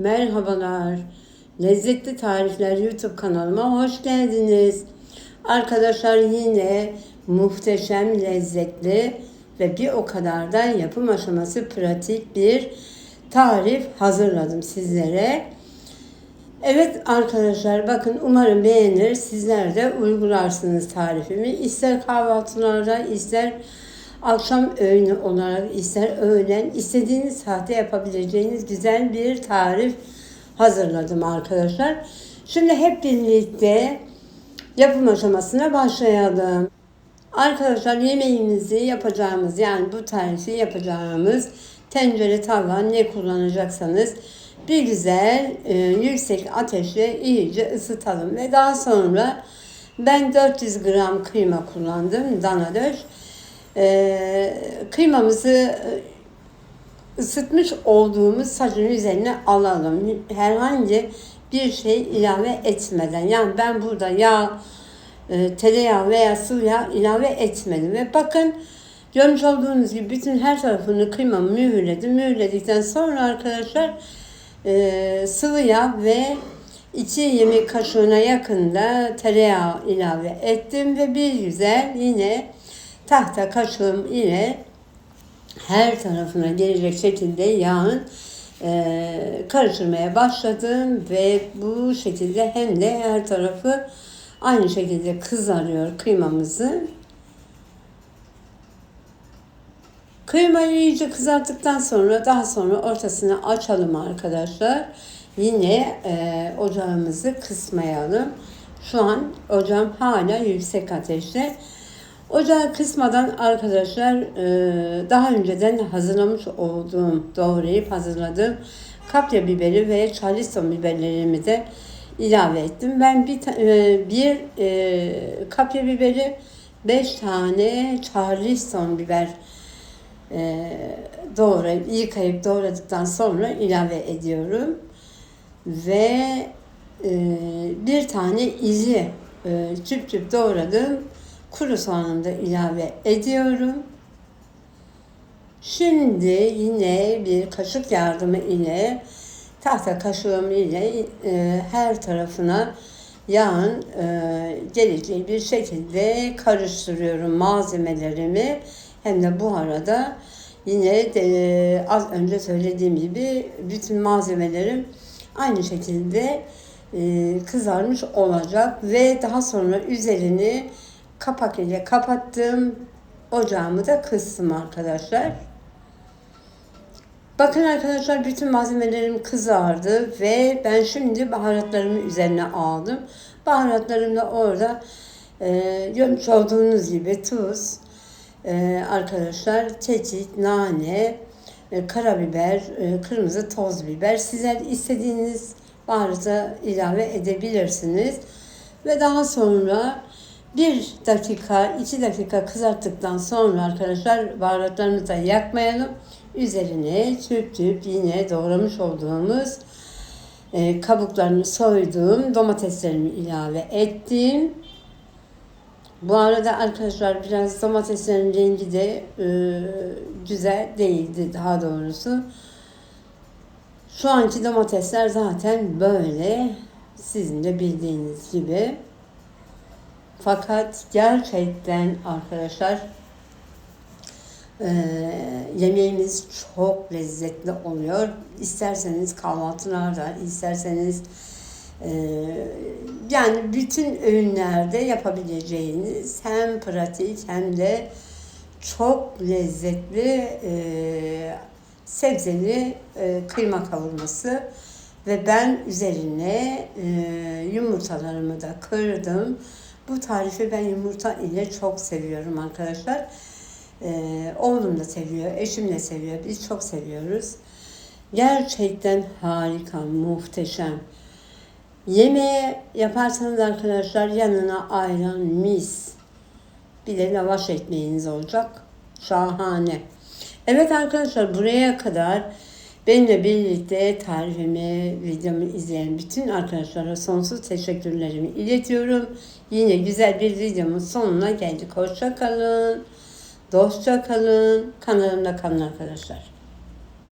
Merhabalar. Lezzetli Tarifler YouTube kanalıma hoş geldiniz. Arkadaşlar yine muhteşem lezzetli ve bir o kadar da yapım aşaması pratik bir tarif hazırladım sizlere. Evet arkadaşlar bakın umarım beğenir. Sizler de uygularsınız tarifimi. İster kahvaltılarda ister akşam öğünü olarak ister öğlen istediğiniz saatte yapabileceğiniz güzel bir tarif hazırladım arkadaşlar. Şimdi hep birlikte yapım aşamasına başlayalım. Arkadaşlar yemeğimizi yapacağımız yani bu tarifi yapacağımız tencere tava ne kullanacaksanız bir güzel e, yüksek ateşle iyice ısıtalım ve daha sonra ben 400 gram kıyma kullandım dana döş. E, kıymamızı ısıtmış olduğumuz sacın üzerine alalım. Herhangi bir şey ilave etmeden. Yani ben burada yağ, e, tereyağı veya sıvı yağ ilave etmedim. Ve bakın görmüş olduğunuz gibi bütün her tarafını kıyma mühürledim. Mühürledikten sonra arkadaşlar e, sıvı yağ ve iki yemek kaşığına yakında tereyağı ilave ettim ve bir güzel yine tahta kaşığım ile her tarafına gelecek şekilde yağın e, karıştırmaya başladım ve bu şekilde hem de her tarafı aynı şekilde kızarıyor kıymamızı. Kıymayı iyice kızarttıktan sonra daha sonra ortasını açalım arkadaşlar. Yine e, ocağımızı kısmayalım. Şu an ocağım hala yüksek ateşte. Ocağı kısmadan arkadaşlar e, daha önceden hazırlamış olduğum, doğrayıp hazırladığım kapya biberi ve charleston biberlerimi de ilave ettim. Ben bir, e, bir e, kapya biberi, 5 tane charleston biber doğrayıp, yıkayıp doğradıktan sonra ilave ediyorum. Ve bir tane izi çüp çüp doğradım kuru soğanını da ilave ediyorum. Şimdi yine bir kaşık yardımı ile tahta kaşığım ile e, her tarafına yağın e, geleceği bir şekilde karıştırıyorum malzemelerimi. Hem de bu arada yine de, e, az önce söylediğim gibi bütün malzemelerim aynı şekilde e, kızarmış olacak ve daha sonra üzerini kapak ile kapattım. Ocağımı da kıstım arkadaşlar. Bakın arkadaşlar bütün malzemelerim kızardı ve ben şimdi baharatlarımı üzerine aldım. Baharatlarım da orada e, görmüş olduğunuz gibi tuz, e, arkadaşlar çeçik, nane, e, karabiber, e, kırmızı toz biber. Sizler istediğiniz baharatı ilave edebilirsiniz. Ve daha sonra bir dakika, iki dakika kızarttıktan sonra arkadaşlar baharatlarını da yakmayalım. Üzerine tüp tüp yine doğramış olduğumuz e, kabuklarını soyduğum domateslerimi ilave ettim. Bu arada arkadaşlar biraz domateslerin rengi de e, güzel değildi daha doğrusu. Şu anki domatesler zaten böyle sizin de bildiğiniz gibi. Fakat gerçekten arkadaşlar e, yemeğimiz çok lezzetli oluyor. İsterseniz kahvaltılarda, isterseniz e, yani bütün öğünlerde yapabileceğiniz hem pratik hem de çok lezzetli e, sebzeli e, kıyma kavurması ve ben üzerine e, yumurtalarımı da kırdım. Bu tarifi ben yumurta ile çok seviyorum arkadaşlar. Ee, oğlum da seviyor, eşim de seviyor. Biz çok seviyoruz. Gerçekten harika, muhteşem. Yemeğe yaparsanız arkadaşlar yanına ayran, mis. Bir de lavaş ekmeğiniz olacak. Şahane. Evet arkadaşlar buraya kadar Benimle birlikte tarifimi, videomu izleyen bütün arkadaşlara sonsuz teşekkürlerimi iletiyorum. Yine güzel bir videomun sonuna geldik. Hoşça kalın. Dostça kalın. Kanalımda kalın arkadaşlar.